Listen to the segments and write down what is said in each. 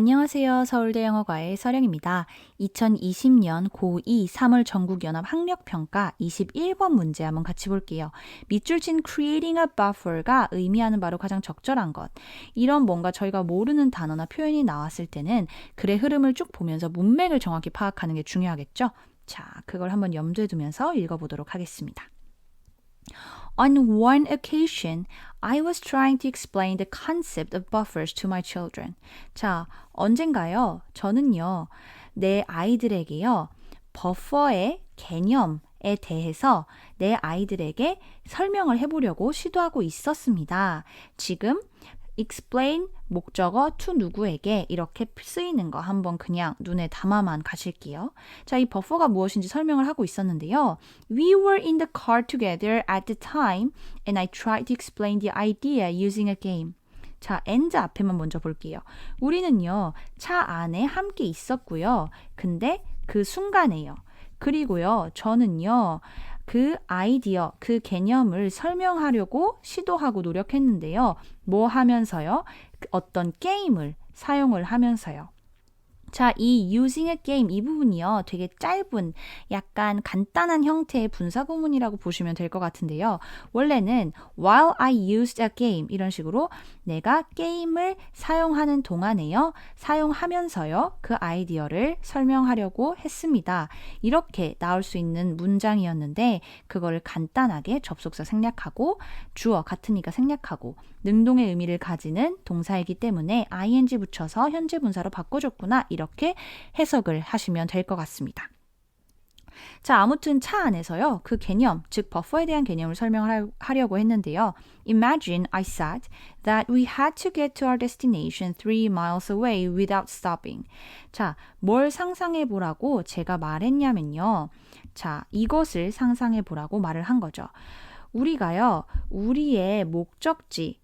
안녕하세요. 서울대 영어과의 서령입니다. 2020년 고2 3월 전국연합 학력평가 21번 문제 한번 같이 볼게요. 밑줄 친 creating a buffer가 의미하는 바로 가장 적절한 것. 이런 뭔가 저희가 모르는 단어나 표현이 나왔을 때는 글의 흐름을 쭉 보면서 문맥을 정확히 파악하는 게 중요하겠죠? 자, 그걸 한번 염두에 두면서 읽어보도록 하겠습니다. On one occasion, I was trying to explain the concept of buffers to my children. 자, 언젠가요, 저는요, 내 아이들에게요, 버퍼의 개념에 대해서 내 아이들에게 설명을 해보려고 시도하고 있었습니다. 지금 explain 목적어 to 누구에게 이렇게 쓰이는 거 한번 그냥 눈에 담아만 가실게요. 자, 이 버퍼가 무엇인지 설명을 하고 있었는데요. We were in the car together at the time and I tried to explain the idea using a game. 자, and 앞에만 먼저 볼게요. 우리는요, 차 안에 함께 있었고요. 근데 그 순간에요. 그리고요, 저는요, 그 아이디어, 그 개념을 설명하려고 시도하고 노력했는데요. 뭐 하면서요? 어떤 게임을 사용을 하면서요. 자, 이 using a game 이 부분이요. 되게 짧은 약간 간단한 형태의 분사 구문이라고 보시면 될 것 같은데요. 원래는 while I used a game 이런 식으로 내가 게임을 사용하는 동안에요. 사용하면서요. 그 아이디어를 설명하려고 했습니다. 이렇게 나올 수 있는 문장이었는데 그거를 간단하게 접속사 생략하고 주어 같으니까 생략하고 능동의 의미를 가지는 동사이기 때문에 ing 붙여서 현재 분사로 바꿔줬구나 이렇게 해석을 하시면 될 것 같습니다. 자, 아무튼 차 안에서요. 그 개념, 즉 버퍼에 대한 개념을 설명을 하려고 했는데요. Imagine I said that we had to get to our destination three miles away without stopping. 자, 뭘 상상해 보라고 제가 말했냐면요. 자, 이것을 상상해 보라고 말을 한 거죠. 우리가요, 우리의 목적지에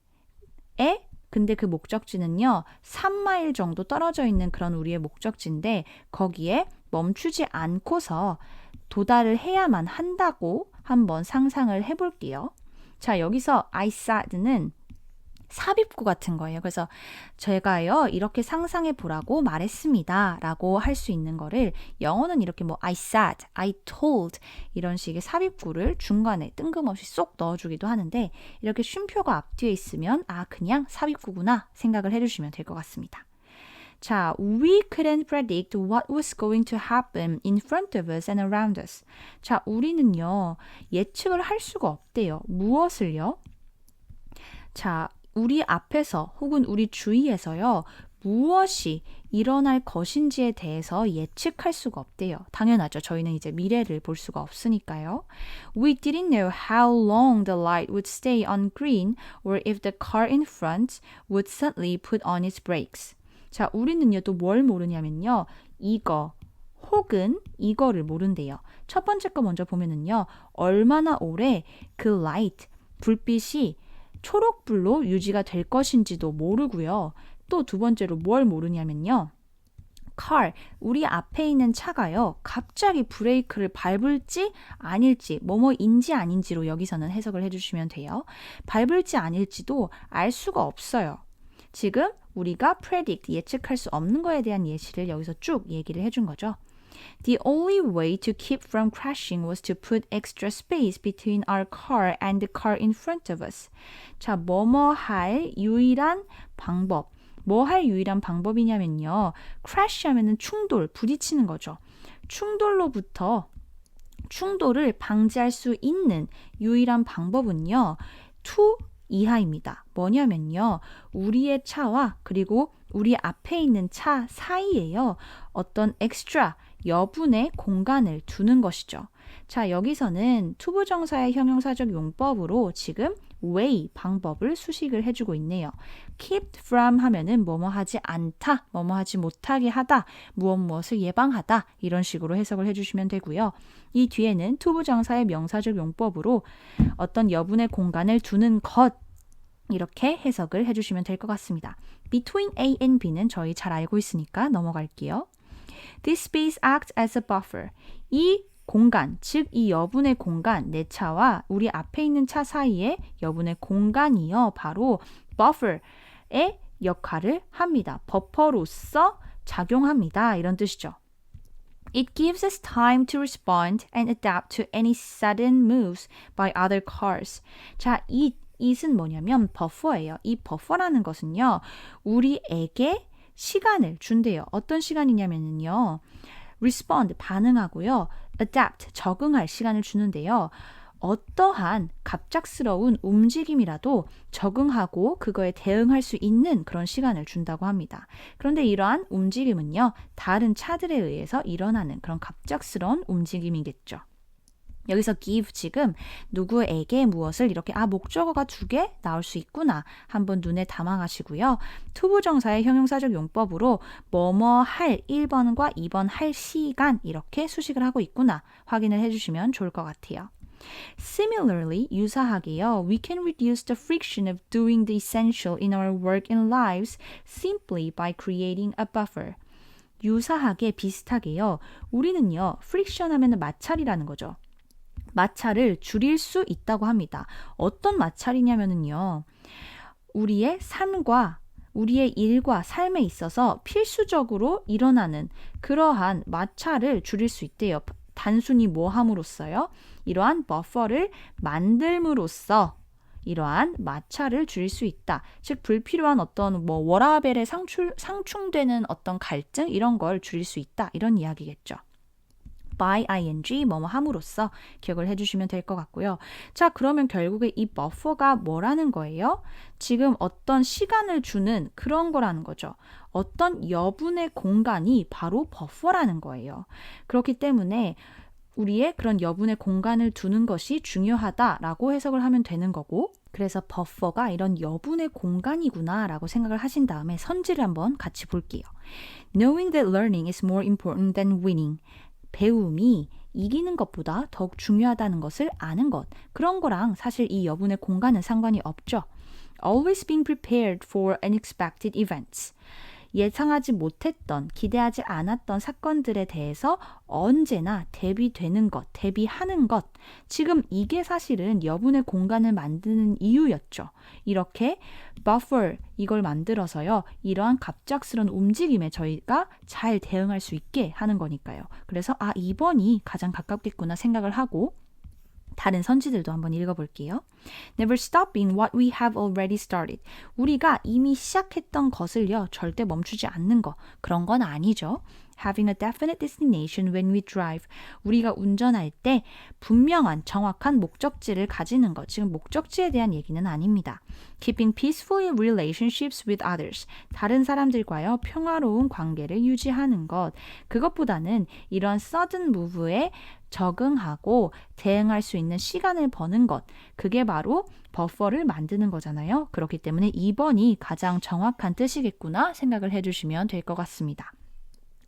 근데 그 목적지는요, 3마일 정도 떨어져 있는 그런 우리의 목적지인데, 거기에 멈추지 않고서 도달을 해야만 한다고 한번 상상을 해볼게요. 자, 여기서 I said는 삽입구 같은 거예요. 그래서 제가요, 이렇게 상상해 보라고 말했습니다. 라고 할 수 있는 거를 영어는 이렇게 뭐 I said, I told 이런 식의 삽입구를 중간에 뜬금없이 쏙 넣어주기도 하는데 이렇게 쉼표가 앞뒤에 있으면 아, 그냥 삽입구구나 생각을 해주시면 될 것 같습니다. 자, we couldn't predict what was going to happen in front of us and around us. 자, 우리는요, 예측을 할 수가 없대요. 무엇을요? 자, 우리 앞에서 혹은 우리 주위에서요, 무엇이 일어날 것인지에 대해서 예측할 수가 없대요. 당연하죠. 저희는 이제 미래를 볼 수가 없으니까요. We didn't know how long the light would stay on green or if the car in front would suddenly put on its brakes. 자, 우리는요, 또 뭘 모르냐면요. 이거, 혹은 이거를 모른대요. 첫 번째 거 먼저 보면은요. 얼마나 오래 그 light, 불빛이 초록불로 유지가 될 것인지도 모르고요. 또 두 번째로 뭘 모르냐면요. car, 우리 앞에 있는 차가요. 갑자기 브레이크를 밟을지 아닐지, 뭐뭐인지 아닌지로 여기서는 해석을 해주시면 돼요. 밟을지 아닐지도 알 수가 없어요. 지금 우리가 predict, 예측할 수 없는 거에 대한 예시를 여기서 쭉 얘기를 해준 거죠. The only way to keep from crashing was to put extra space between our car and the car in front of us. 자, 뭐뭐 할 유일한 방법. 뭐 할 유일한 방법이냐면요. crash 하면은 충돌, 부딪히는 거죠. 충돌로부터 충돌을 방지할 수 있는 유일한 방법은요. to 이하입니다. 뭐냐면요. 우리의 차와 그리고 우리 앞에 있는 차 사이에요. 어떤 엑스트라 여분의 공간을 두는 것이죠. 자, 여기서는 투부정사의 형용사적 용법으로 지금 way 방법을 수식을 해주고 있네요. keep from 하면은 뭐뭐 하지 않다, 뭐뭐 하지 못하게 하다, 무엇 무엇을 예방하다 이런 식으로 해석을 해주시면 되고요. 이 뒤에는 투부정사의 명사적 용법으로 어떤 여분의 공간을 두는 것 이렇게 해석을 해주시면 될 것 같습니다. Between A and B는 저희 잘 알고 있으니까 넘어갈게요. This space acts as a buffer. 이 공간, 즉 이 여분의 공간, 내 차와 우리 앞에 있는 차 사이에 여분의 공간이요. 바로 buffer의 역할을 합니다. 버퍼로서 작용합니다. 이런 뜻이죠. It gives us time to respond and adapt to any sudden moves by other cars. 자, 이 it은 뭐냐면 버퍼예요. 이 버퍼라는 것은요. 우리에게 시간을 준대요. 어떤 시간이냐면요. respond 반응하고요. adapt 적응할 시간을 주는데요. 어떠한 갑작스러운 움직임이라도 적응하고 그거에 대응할 수 있는 그런 시간을 준다고 합니다. 그런데 이러한 움직임은요, 다른 차들에 의해서 일어나는 그런 갑작스러운 움직임이겠죠. 여기서 give 지금 누구에게 무엇을 이렇게 아 목적어가 두 개 나올 수 있구나 한번 눈에 담아가시고요. 투부정사의 형용사적 용법으로 뭐뭐 할 1번과 2번 할 시간 이렇게 수식을 하고 있구나 확인을 해주시면 좋을 것 같아요. Similarly, 유사하게요, we can reduce the friction of doing the essential in our work and lives simply by creating a buffer. 유사하게 비슷하게요. 우리는요, friction 하면은 마찰이라는 거죠. 마찰을 줄일 수 있다고 합니다. 어떤 마찰이냐면요. 우리의 삶과 우리의 일과 삶에 있어서 필수적으로 일어나는 그러한 마찰을 줄일 수 있대요. 단순히 뭐 함으로써요? 이러한 버퍼를 만들므로써 이러한 마찰을 줄일 수 있다. 즉 불필요한 어떤 뭐 워라벨에 상출, 상충되는 어떤 갈등 이런 걸 줄일 수 있다. 이런 이야기겠죠. By ing 뭐뭐 함으로써 기억을 해주시면 될 것 같고요. 자 그러면 결국에 이 버퍼가 뭐라는 거예요? 지금 어떤 시간을 주는 그런 거라는 거죠. 어떤 여분의 공간이 바로 버퍼라는 거예요. 그렇기 때문에 우리의 그런 여분의 공간을 두는 것이 중요하다라고 해석을 하면 되는 거고 그래서 버퍼가 이런 여분의 공간이구나라고 생각을 하신 다음에 선지를 한번 같이 볼게요. Knowing that learning is more important than winning. 배움이 이기는 것보다 더욱 중요하다는 것을 아는 것. 그런 거랑 사실 이 여분의 공간은 상관이 없죠. Always being prepared for unexpected events. 예상하지 못했던, 기대하지 않았던 사건들에 대해서 언제나 대비되는 것, 대비하는 것. 지금 이게 사실은 여분의 공간을 만드는 이유였죠. 이렇게 buffer 이걸 만들어서요. 이러한 갑작스런 움직임에 저희가 잘 대응할 수 있게 하는 거니까요. 그래서 아, 2번이 가장 가깝겠구나 생각을 하고 다른 선지들도 한번 읽어볼게요. Never stop being what we have already started. 우리가 이미 시작했던 것을요, 절대 멈추지 않는 거. 그런 건 아니죠. Having a definite destination when we drive. 우리가 운전할 때 분명한 정확한 목적지를 가지는 것. 지금 목적지에 대한 얘기는 아닙니다. Keeping peaceful relationships with others. 다른 사람들과요, 평화로운 관계를 유지하는 것. 그것보다는 이런 sudden move에 적응하고 대응할 수 있는 시간을 버는 것. 그게 바로 버퍼를 만드는 거잖아요. 그렇기 때문에 2번이 가장 정확한 뜻이겠구나 생각을 해주시면 될 것 같습니다.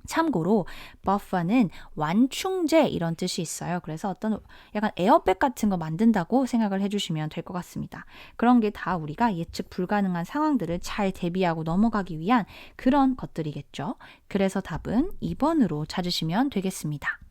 참고로 buffer는 완충제 이런 뜻이 있어요. 그래서 어떤 약간 에어백 같은 거 만든다고 생각을 해주시면 될 것 같습니다. 그런 게 다 우리가 예측 불가능한 상황들을 잘 대비하고 넘어가기 위한 그런 것들이겠죠. 그래서 답은 2번으로 찾으시면 되겠습니다.